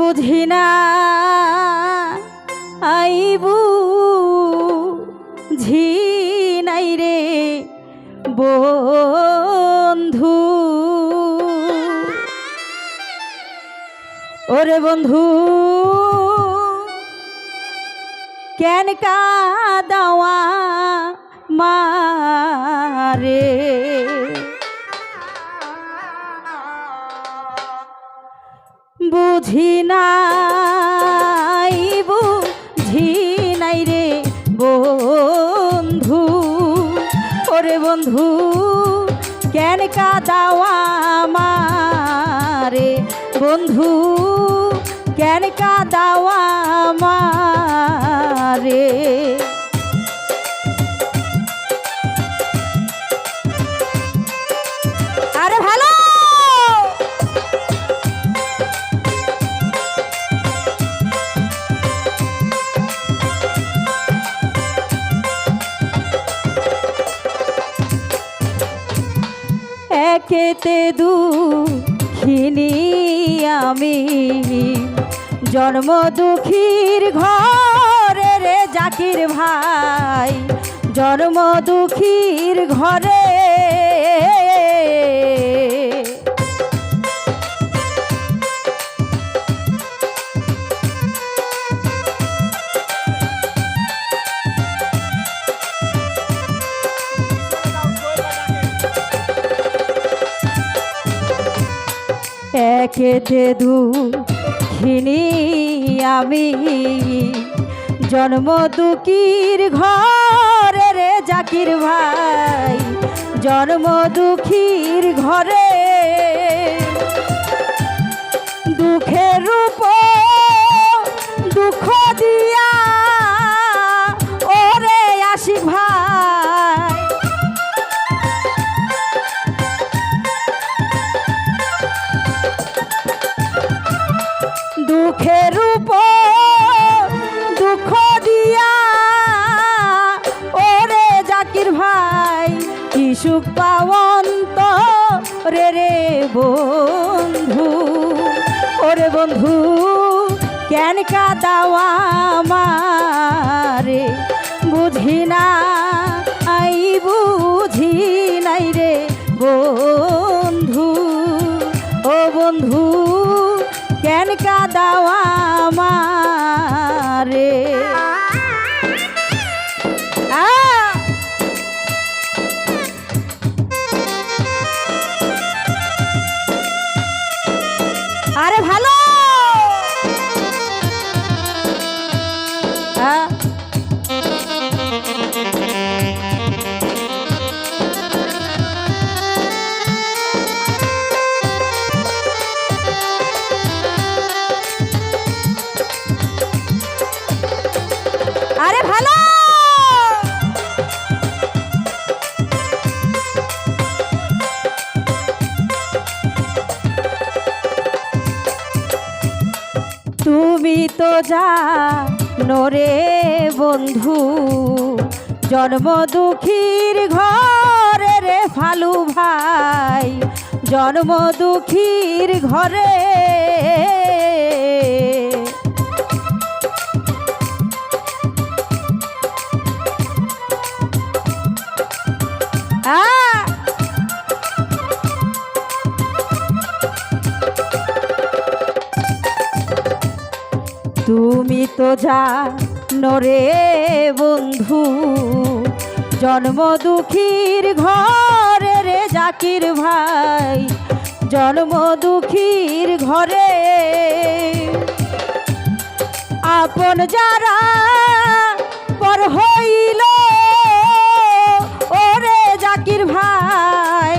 বুঝি না। আইবু ঝি নাই রে বন্ধু। ওরে বন্ধু কেন কাদাওয়া মারে? বুঝি নাই বুঝি নাই রে বন্ধু। ওরে বন্ধু, কেন কাদাওয়া আমারে? বন্ধু, কেন কাদাওয়া মারে একেতে দুঃখিনী আমি। জন্ম দুঃখীর ঘরে রে জাকির ভাই। জন্ম দুঃখীর ঘরে একেতে দুঃখিনী আমি, জন্ম দুঃখীর ঘরে রে জাকির ভাই, জন্ম দুঃখীর ঘরে। দুঃখের রূপ, দুঃখ দিয়া সুখ পাওয়ন্ত রে রে বন্ধু। ওরে বন্ধু, কেন কাদাওয়া মারে বুঝি না, আই বুঝি নাই রে বন্ধু। ও বন্ধু, কেন কাদাওয়া মারে ভালো তুমি তো যা নরে বন্ধু, জন্ম দুঃখীর ঘরে রে ফালু ভাই। জন্ম দুঃখীর ঘরে তুমি তো যা নরে বন্ধু, জন্ম দুঃখীর ঘরে রে জাকির ভাই, জন্ম দুঃখীর ঘরে। আপন যারা পর হইল, ওরে জাকির ভাই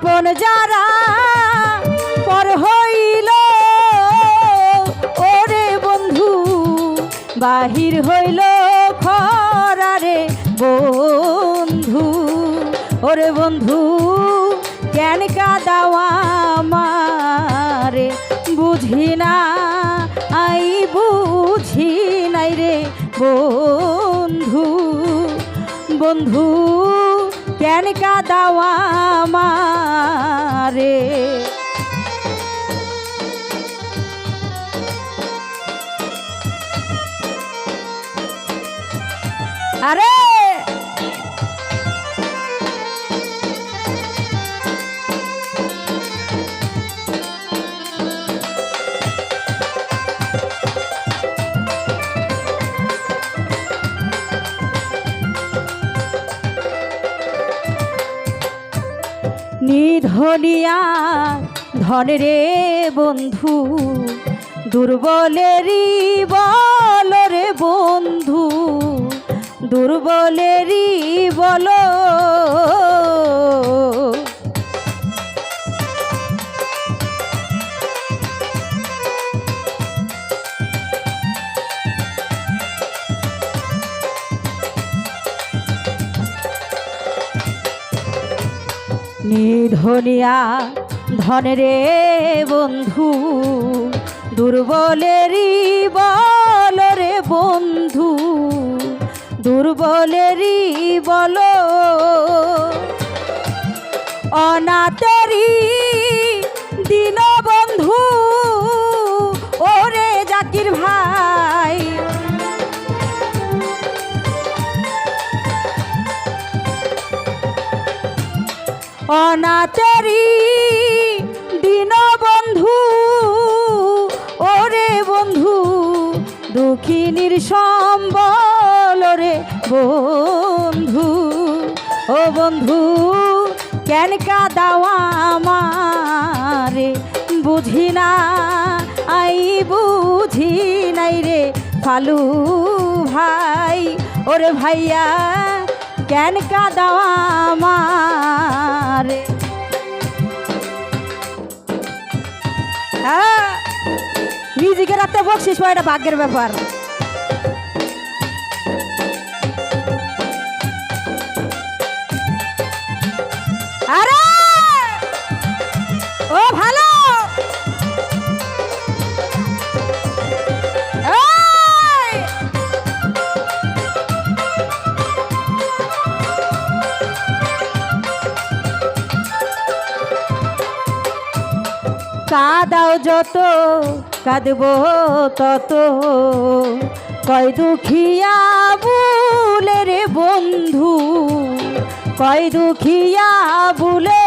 আপন যারা পর হইল, ওরে বন্ধু, বাহির হইল খরারে বন্ধু। ওরে বন্ধু, কেন কাদাওয়া মারে বুঝি না, আই বুঝি নাই রে বন্ধু। বন্ধু কেন কাদাওয়া মারে আরে! নিধনিয়া ধন রে বন্ধু দুর্বলেরই বল রে বন্ধু দুর্বলেরই বল নিধনিয়া ধন রে বন্ধু দুর্বলেরই বল রে বন্ধু দুর্বলেরই বল। অনাতেরই দিন বন্ধু দুঃখিনীর সম্বল রে বন্ধু, ও বন্ধু, কেন কাদাওয়া আমারে? বুঝি না, আই বুঝি নাই রে ফালু ভাই। ওরে ভাইয়া, কেন কাদাওয়া আমারে? হ্যাঁ। মিউজিকের রাতে বকশিস পাওয়া এটা ভাগ্যের ব্যাপার! কাদাও যত কাঁদব তত। কয় দুখিয়া বুলে রে বন্ধু কয় দুখিয়া বুলে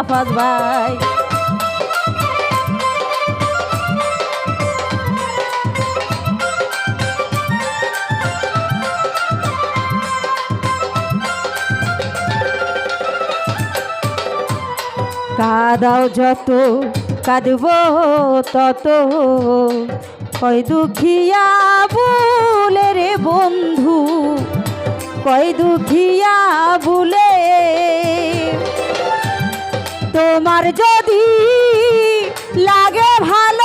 আপাস ভাই। কাদাও যত কাঁদব তত। কয় দুখিয়া বলে রে বন্ধু কয় দুখিয়া বলে তোমার যদি লাগে ভালো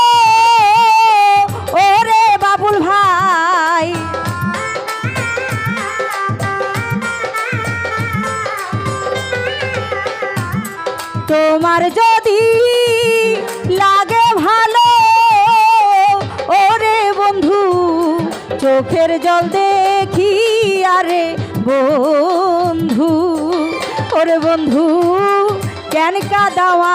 তোমার যদি লাগে ভালো, ওরে বন্ধু, চোখের জল দেখি, আরে বন্ধু, ওরে বন্ধু কেন কাদাওয়া